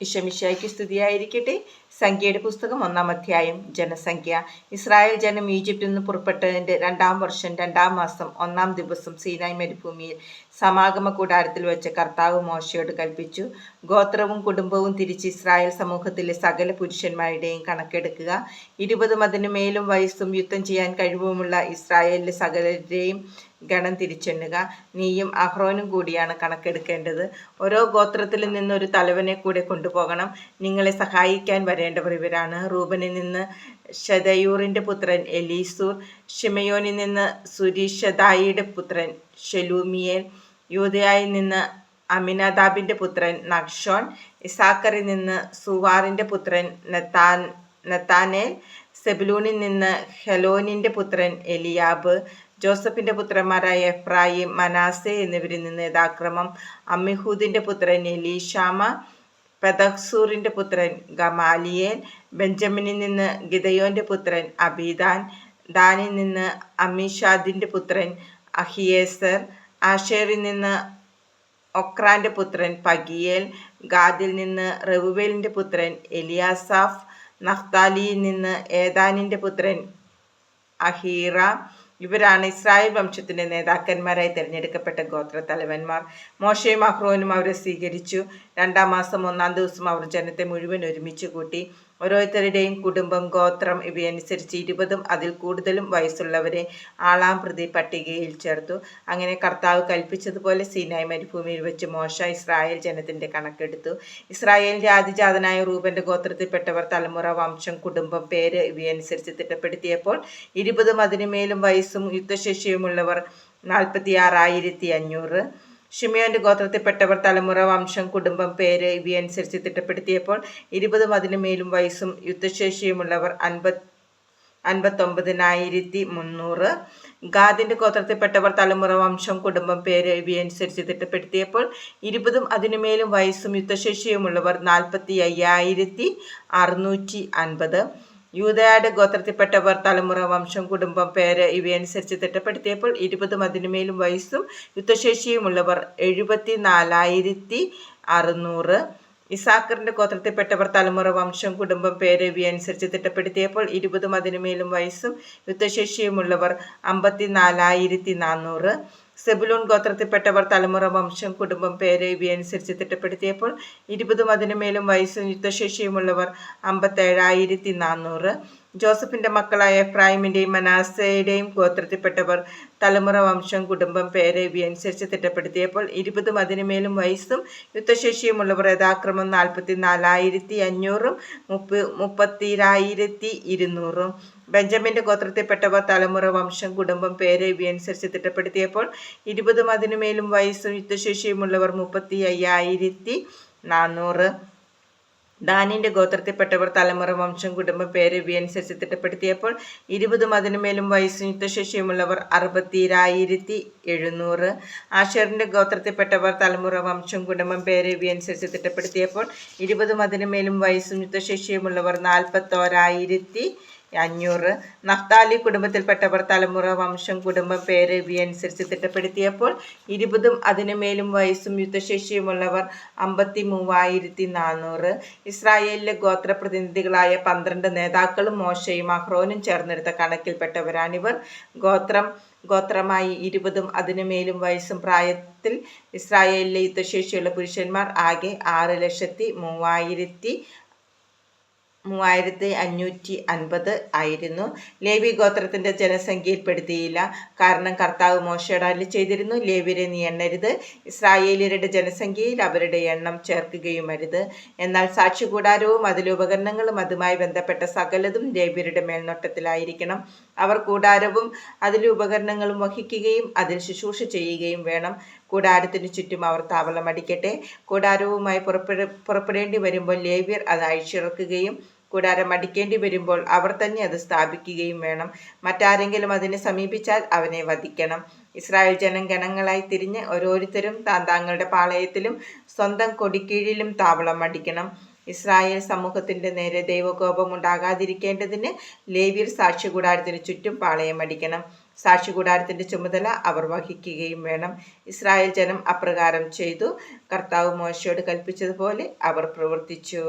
ഇഷമിഷായ്ക്ക് സ്തുതിയായിരിക്കട്ടെ. സംഖ്യയുടെ പുസ്തകം ഒന്നാം അധ്യായം ജനസംഖ്യ. ഇസ്രായേൽ ജനം ഈജിപ്തിൽ നിന്ന് പുറപ്പെട്ടതിന്റെ രണ്ടാം വർഷം രണ്ടാം മാസം ഒന്നാം ദിവസം സീനായ് മരുഭൂമിയിൽ സമാഗമ കൂടാരത്തിൽ വെച്ച് കർത്താവ് മോശയോട് കൽപ്പിച്ചു ഗോത്രവും കുടുംബവും തിരിച്ച് ഇസ്രായേൽ സമൂഹത്തിലെ സകല പുരുഷന്മാരുടെയും കണക്കെടുക്കുക. ഇരുപതും അതിനു മേലും വയസ്സും യുദ്ധം ചെയ്യാൻ കഴിവുമുള്ള ഇസ്രായേലിലെ സകലരുടെയും ഗണം തിരിച്ചെണ്ണുക. നീയും അഹ്റോനും കൂടിയാണ് കണക്കെടുക്കേണ്ടത്. ഓരോ ഗോത്രത്തിൽ നിന്ന് ഒരു തലവനെ കൂടെ കൊണ്ടുപോകണം. നിങ്ങളെ സഹായിക്കാൻ വരേണ്ടവർ ഇവരാണ്. റൂബനിൽ നിന്ന് ഷതയൂറിന്റെ പുത്രൻ എലീസൂർ ഷിമയോനിൽ നിന്ന് സുരീഷദായിയുടെ പുത്രൻ ഷെലൂമിയേൽ യൂതയായിൽ നിന്ന് അമിനദാബിന്റെ പുത്രൻ നക്ഷോൻ ഇസാക്കറിൽ നിന്ന് സുവാറിന്റെ പുത്രൻ നത്താൻ നത്താനേൽ സെബുലൂണിൽ നിന്ന് ഹെലോനിന്റെ പുത്രൻ എലിയാബ് ജോസഫിന്റെ പുത്രന്മാരായ എഫ്രായിം മനാസെ എന്നിവരിൽ നിന്ന് യഥാക്രമം അമ്മിഹൂദിന്റെ പുത്രൻ എലീഷാമ പെതഹ്സൂറിന്റെ പുത്രൻ ഗമാലിയേൽ ബെഞ്ചമിനിൽ നിന്ന് ഗിതയോന്റെ പുത്രൻ അബീദാൻ ദാനിൽ നിന്ന് അമിഷാദിന്റെ പുത്രൻ അഹിയേസർ ആഷേറിൽ നിന്ന് ഒക്രാന്റെ പുത്രൻ പഗിയേൽ ഗാദിൽ നിന്ന് റവുവേലിന്റെ പുത്രൻ എലിയാസാഫ് നഫ്താലിയിൽ നിന്ന് ഏതാനിന്റെ പുത്രൻ അഹീറ ഇവരാണ് ഇസ്രായേൽ വംശത്തിന്റെ നേതാക്കന്മാരായി തിരഞ്ഞെടുക്കപ്പെട്ട ഗോത്ര തലവന്മാർ മോശയും അഹ്റോനും അവരെ സ്വീകരിച്ചു. രണ്ടാം മാസം ഒന്നാം ദിവസം അവർ ജനത്തെ മുഴുവൻ ഒരുമിച്ച് കൂട്ടി. ഓരോരുത്തരുടെയും കുടുംബം ഗോത്രം ഇവയനുസരിച്ച് ഇരുപതും അതിൽ കൂടുതലും വയസ്സുള്ളവരെ ആളാം പ്രതി പട്ടികയിൽ ചേർത്തു. അങ്ങനെ കർത്താവ് കൽപ്പിച്ചതുപോലെ സീനായ് മരുഭൂമിയിൽ വെച്ച് മോശ ഇസ്രായേൽ ജനത്തിന്റെ കണക്കെടുത്തു. ഇസ്രായേലിന്റെ ആദിജാതനായ റൂബന്റെ ഗോത്രത്തിൽപ്പെട്ടവർ തലമുറ വംശം കുടുംബം പേര് ഇവയനുസരിച്ച് തിട്ടപ്പെടുത്തിയപ്പോൾ ഇരുപതും അതിനുമേലും വയസ്സും യുദ്ധശേഷിയുമുള്ളവർ നാൽപ്പത്തി ആറായിരത്തി അഞ്ഞൂറ് ഷിമിയോന്റെ ഗോത്രത്തിൽപ്പെട്ടവർ തലമുറ വംശം കുടുംബം പേര് ഇവയനുസരിച്ച് തിട്ടപ്പെടുത്തിയപ്പോൾ ഇരുപതും അതിനു മേലും വയസ്സും യുദ്ധശേഷിയുമുള്ളവർ അൻപത് അൻപത്തൊമ്പതിനായിരത്തി മുന്നൂറ്. ഗാദിന്റെ ഗോത്രത്തിൽപ്പെട്ടവർ തലമുറ വംശം കുടുംബം പേര് ഇവയനുസരിച്ച് തിട്ടപ്പെടുത്തിയപ്പോൾ ഇരുപതും അതിനുമേലും വയസ്സും യുദ്ധശേഷിയുമുള്ളവർ നാൽപ്പത്തി അയ്യായിരത്തി അറുന്നൂറ്റി അൻപത്. യൂതയാട് ഗോത്രത്തിൽപ്പെട്ടവർ തലമുറ വംശം കുടുംബം പേര് ഇവയനുസരിച്ച് തിട്ടപ്പെടുത്തിയപ്പോൾ ഇരുപതും അതിനുമേലും വയസ്സും യുദ്ധശേഷിയുമുള്ളവർ എഴുപത്തി നാലായിരത്തി അറുന്നൂറ്. ഇസാക്കറിന്റെ ഗോത്രത്തിൽപ്പെട്ടവർ തലമുറ വംശം കുടുംബം പേര് ഇവയനുസരിച്ച് തിട്ടപ്പെടുത്തിയപ്പോൾ ഇരുപതും അതിനുമേലും വയസ്സും യുദ്ധശേഷിയുമുള്ളവർ അമ്പത്തി നാലായിരത്തി നാനൂറ് സെബുലൂൺ ഗോത്രത്തിൽപ്പെട്ടവർ തലമുറ വംശം കുടുംബം പേര് ഇവയനുസരിച്ച് തിട്ടപ്പെടുത്തിയപ്പോൾ ഇരുപതും അതിനുമേലും വയസ്സും യുദ്ധശേഷിയുമുള്ളവർ അമ്പത്തേഴായിരത്തി നാനൂറ് ജോസഫിന്റെ മക്കളായ എഫ്രൈമിന്റെയും മനാസയുടെയും ഗോത്രത്തിൽപ്പെട്ടവർ തലമുറ വംശം കുടുംബം പേര് ഇവയനുസരിച്ച് തിട്ടപ്പെടുത്തിയപ്പോൾ ഇരുപതും അതിനുമേലും വയസ്സും യുദ്ധശേഷിയുമുള്ളവർ യഥാക്രമം നാൽപ്പത്തി നാലായിരത്തി അഞ്ഞൂറും മുപ്പ മുപ്പത്തിരായിരത്തി ഇരുന്നൂറും ബെഞ്ചമിന്റെ ഗോത്രത്തിൽപ്പെട്ടവർ തലമുറ വംശം കുടുംബം പേര് ഇവയനുസരിച്ച് തിട്ടപ്പെടുത്തിയപ്പോൾ ഇരുപതും അതിനുമേലും വയസ്സും യുദ്ധശേഷിയുമുള്ളവർ മുപ്പത്തി അയ്യായിരത്തി നാനൂറ് ദാനിന്റെ ഗോത്രത്തിൽപ്പെട്ടവർ തലമുറ വംശം കുടുംബം പേര് ഇവയനുസരിച്ച് തിട്ടപ്പെടുത്തിയപ്പോൾ ഇരുപതും അതിനുമേലും വയസ്സും യുദ്ധശേഷിയുമുള്ളവർ അറുപത്തിരായിരത്തി എഴുന്നൂറ് ആഷറിന്റെ ഗോത്രത്തിൽപ്പെട്ടവർ തലമുറ വംശം കുടുംബം പേര് ഇവയനുസരിച്ച് തിട്ടപ്പെടുത്തിയപ്പോൾ ഇരുപതും അതിനുമേലും വയസ്സും യുദ്ധശേഷിയുമുള്ളവർ നാൽപ്പത്തോരായിരത്തി അഞ്ഞൂറ്. നഫ്താലി കുടുംബത്തിൽപ്പെട്ടവർ തലമുറ വംശം കുടുംബം പേര് ഇവയനുസരിച്ച് തിട്ടപ്പെടുത്തിയപ്പോൾ ഇരുപതും അതിനുമേലും വയസ്സും യുദ്ധശേഷിയുമുള്ളവർ അമ്പത്തി മൂവായിരത്തി നാനൂറ് ഇസ്രായേലിലെ ഗോത്ര പ്രതിനിധികളായ പന്ത്രണ്ട് നേതാക്കളും മോശയും അഹ്റോനും ചേർന്നെടുത്ത കണക്കിൽപ്പെട്ടവരാണിവർ. ഗോത്രം ഗോത്രമായി ഇരുപതും അതിനുമേലും വയസ്സും പ്രായത്തിൽ ഇസ്രായേലിലെ യുദ്ധശേഷിയുള്ള പുരുഷന്മാർ ആകെ ആറ് ലക്ഷത്തി മൂവായിരത്തി മൂവായിരത്തി അഞ്ഞൂറ്റി അൻപത് ആയിരുന്നു. ലേവി ഗോത്രത്തിന്റെ ജനസംഖ്യയിൽപ്പെടുത്തിയില്ല. കാരണം കർത്താവ് മോശയുടെ ചെയ്തിരുന്നു ലേവിരെ നീ എണ്ണരുത്. ഇസ്രായേലിയരുടെ ജനസംഖ്യയിൽ അവരുടെ എണ്ണം ചേർക്കുകയും അരുത് എന്നാൽ സാക്ഷികൂടാരവും അതിലെ ഉപകരണങ്ങളും അതുമായി ബന്ധപ്പെട്ട സകലതും ലേവ്യരുടെ മേൽനോട്ടത്തിലായിരിക്കണം. അവർ കൂടാരവും അതിലെ ഉപകരണങ്ങളും വഹിക്കുകയും അതിൽ ശുശ്രൂഷ ചെയ്യുകയും വേണം. കൂടാരത്തിന് ചുറ്റും അവർ താവളം അടിക്കട്ടെ കൂടാരവുമായി പുറപ്പെട പുറപ്പെടേണ്ടി വരുമ്പോൾ ലേവ്യർ അത് അഴിച്ചിറക്കുകയും കൂടാരം മടിക്കേണ്ടി വരുമ്പോൾ അവർ തന്നെ അത് സ്ഥാപിക്കുകയും വേണം. മറ്റാരെങ്കിലും അതിനെ സമീപിച്ചാൽ അവനെ വധിക്കണം. ഇസ്രായേൽ ജനം ഗണങ്ങളായി തിരിഞ്ഞ് ഓരോരുത്തരും താൻ താങ്കളുടെ പാളയത്തിലും സ്വന്തം കൊടിക്കീഴിലും താവളം അടിക്കണം. ഇസ്രായേൽ സമൂഹത്തിന്റെ നേരെ ദൈവകോപം ഉണ്ടാകാതിരിക്കേണ്ടതിന് ലേവ്യർ സാക്ഷ്യകൂടാരത്തിന് ചുറ്റും പാളയം അടിക്കണം. സാക്ഷികൂടാരത്തിന്റെ ചുമതല അവർ വഹിക്കുകയും വേണം. ഇസ്രായേൽ ജനം അപ്രകാരം ചെയ്തു. കർത്താവ് മോശയോട് കൽപ്പിച്ചതുപോലെ അവർ പ്രവർത്തിച്ചു.